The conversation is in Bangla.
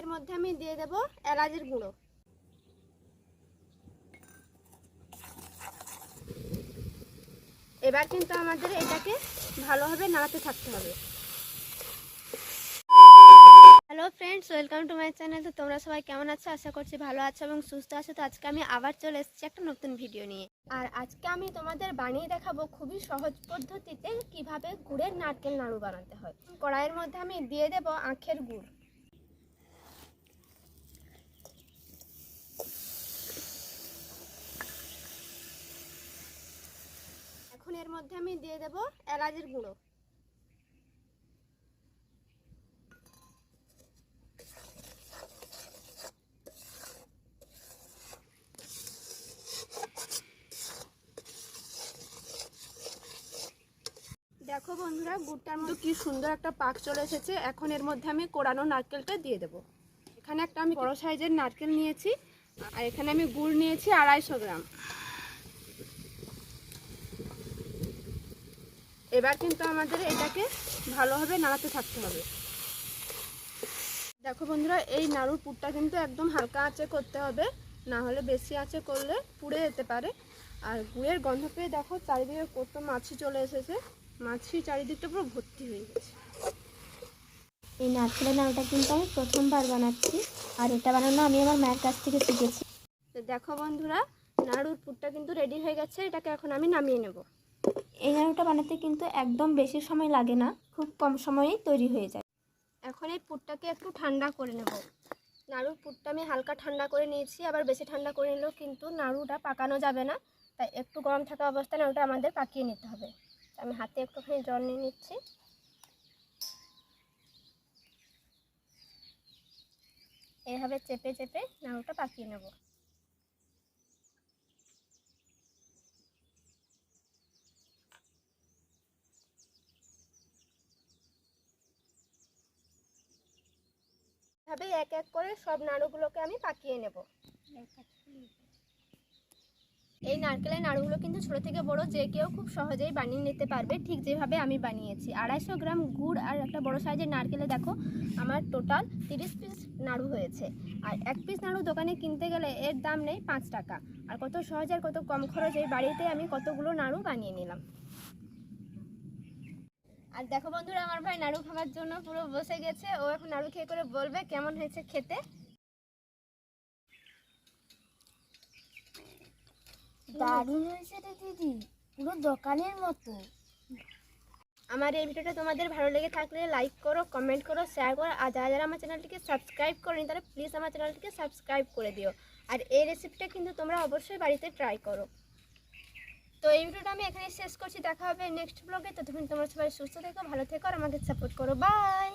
এর মধ্যে আমি দিয়ে দেব এলাচের গুঁড়ো। এবার কিন্তু আমাদের এটাকে ভালোভাবে নাড়াতে থাকতে হবে। Hello friends, welcome to my channel. তো তোমরা সবাই কেমন আছো? আশা করছি ভালো আছো এবং সুস্থ আছো। তো আজকে আমি আবার চলে এসেছি একটা নতুন ভিডিও নিয়ে। আর আজকে আমি তোমাদের বানিয়ে দেখাবো খুবই সহজ পদ্ধতিতে কীভাবে গুড়ের নারকেল নাড়ু বানাতে হয়। কড়াইয়ের মধ্যে আমি দিয়ে দেব আখের গুড়। এখন এর মধ্যে আমি দিয়ে দেব এলাচের গুঁড়ো। দেখো বন্ধুরা, গুড়টার মধ্যে কি সুন্দর একটা পাক চলে এসেছে। এখন এর মধ্যে আমি কোড়ানো নারকেলটা দিয়ে দেবো। এখানে একটা আমি বড় সাইজের নারকেল নিয়েছি, আর এখানে আমি গুড় নিয়েছি আড়াইশো গ্রাম। এবার কিন্তু আমাদের এটাকে ভালোভাবে নাড়াতে থাকতে হবে। দেখো বন্ধুরা, এই নাড়ুর পুরটা কিন্তু একদম হালকা আঁচে করতে হবে, না হলে বেশি আঁচে করলে পুড়ে যেতে পারে। আর গুড়ের গন্ধ পেয়ে দেখো, চারিদিকে কত মাছি চলে এসেছে। মাছি চারিদিকটা পুরো ভর্তি হয়ে গেছে। এই নারকেলের নাড়ুটা কিন্তু আমি প্রথমবার বানাচ্ছি, আর এটা বানানো আমি আমার মায়ের কাছ থেকে শিখেছি। দেখো বন্ধুরা, নাড়ুর পুরটা কিন্তু রেডি হয়ে গেছে, এটাকে এখন আমি নামিয়ে নেব। এই নাড়ুটা বানাতে কিন্তু একদম বেশি সময় লাগে না, খুব কম সময়েই তৈরি হয়ে যায়। এখন এই পুরটাকে একটু ঠান্ডা করে নেব। নাড়ুর পুরটা আমি হালকা ঠান্ডা করে নিয়েছি, আবার বেশি ঠান্ডা করে নিলেও কিন্তু নাড়ুটা পাকানো যাবে না। তাই একটু গরম থাকা অবস্থায় নাড়ুটা আমাদের পাকিয়ে নিতে হবে। আমি হাতে একটুখানি জল নিয়ে নিচ্ছি। এভাবে চেপে চেপে নাড়ুটা পাকিয়ে নেব। এভাবে এক এক করে সব নাড়ুগুলোকে আমি পাকিয়ে নেব। এই নারকেলের নাড়ুগুলো কিন্তু ছোট থেকে বড় যে কেউ খুব সহজেই বানিয়ে নিতে পারবে ঠিক যেভাবে আমি বানিয়েছি। আড়াইশো গ্রাম গুড় আর একটা বড় সাইজের নারকেলে দেখো, আমার টোটাল তিরিশ পিস নাড়ু হয়েছে। আর এক পিস নাড়ু দোকানে কিনতে গেলে এর দাম নেই পাঁচ টাকা। আর কত সহজ আর কত কম খরচে বাড়িতে আমি কতগুলো নাড়ু বানিয়ে নিলাম। আর দেখো বন্ধুরা আমার ভাই নাড়ু খাওয়ার জন্য পুরো বসে গেছে। ও এখন নাড়ু খেয়ে করে বলবে কেমন হয়েছে খেতে। দারুণ হয়েছে রে দিদি পুরো দোকানের মতো। আমার এই ভিডিওটা তোমাদের ভালো লেগে থাকলে লাইক করো কমেন্ট করো শেয়ার করো আর যারা যারা আমার চ্যানেলটিকে সাবস্ক্রাইব করেনি তারা প্লিজ আমার চ্যানেলটিকে সাবস্ক্রাইব করে দিও। আর এই রেসিপিটা কিন্তু তোমরা অবশ্যই বাড়িতে ট্রাই করো। তো এই ভিডিওটা আমি এখানে শেষ করছি। দেখা হবে নেক্সট ব্লগে ততক্ষণ তোমরা সবাই সুস্থ থেকো, ভালো থেকো, আর আমাকে সাপোর্ট করো। বাই